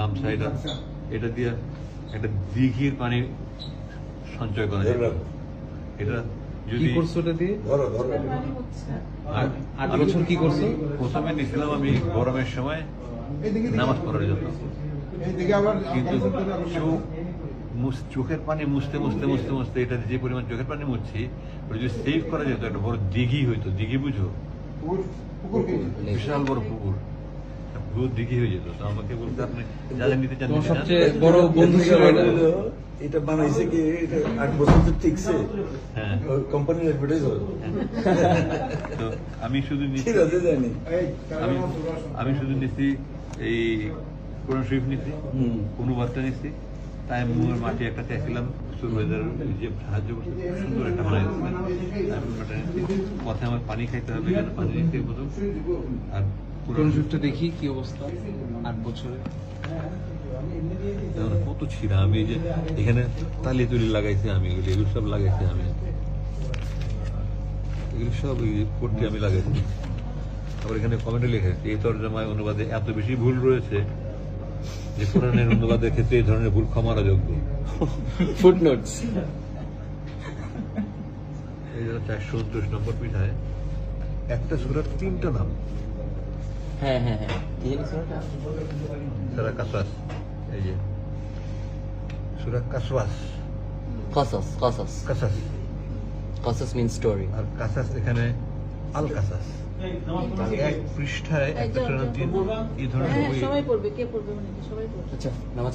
গামছা। এটা এটা দিয়ে একটা দিঘির পানি সঞ্চয় করা যায়। এটা যদি করছ ওটা দিয়ে? ধরো ধরো। আর- আমি বছর কি করছ? প্রথমে নিয়েছিলাম আমি গরমের সময় নামাজ পড়ার জন্য। কিন্তু চোখ চোখের পানি মুছতে মুছতে মুছতে মুছতে এটা যে পরিমাণ চোখের পানি মুছছি ওটা যদি সেভ করা যেত একটা বড় দিঘি হইতো। দিঘি বুঝো? বিশাল বড় পুকুর। দিঘি হয়ে যেত তো আমাকে বলতে আপনি নিতে চান নিতে। সবচেয়ে বড় বন্ধু ছিল এটা এটা বানাইছে কি আট বছর তো হ্যাঁ। কোম্পানির অ্যাডভার্টাইজ হবে তো আমি শুধু নিচ্ছি জানি। আমি আমি শুধু নিচ্ছি এই কোরআন শরীফ নিচ্ছি। অনুবাদটা নিচ্ছি। তাই মুয়ের মাটি একটা চাইছিলাম সুরবাইদার যে সাহায্য করছে খুব সুন্দর একটা বানাই দিচ্ছিলেন আমি ওটা নিচ্ছি পথে আমার পানি খাইতে হবে পানি নিচ্ছি প্রথম আর কোরআন শিফটটা দেখি? কি অবস্থা? আট বছরে। কত ছিঁড়া? আমি যে এখানে তালি তুলি লাগাইছি আমি এগুলো সব লাগাইছি আমি। এগুলো সব পট্টি আমি লাগাইছি। আবার এখানে কমেন্টে লিখে এই তর্জমায় অনুবাদে এত বেশি ভুল রয়েছে যে কোরআনের অনুবাদের ক্ষেত্রে এই ধরনের ভুল ক্ষমার যোগ্য ফুটনোটস এই যারা চারশো উনত্রিশ নম্বর পিঠায় একটা সুরার তিনটা নাম। হ্যাঁ হ্যাঁ হ্যাঁ। কি জানি শোনাটা সারা কাসাস এই যে। সুরা কাসওয়াস কসস কসস। কাসাস। কাসাস মিন স্টোরি আর কাসাস এখানে আল কাসাস এক পৃষ্ঠায় একটা এই ধরনের হ্যাঁ বই সবাই পড়বে। কে পড়বে মানে সবাই পড়বে। আচ্ছা নামাজ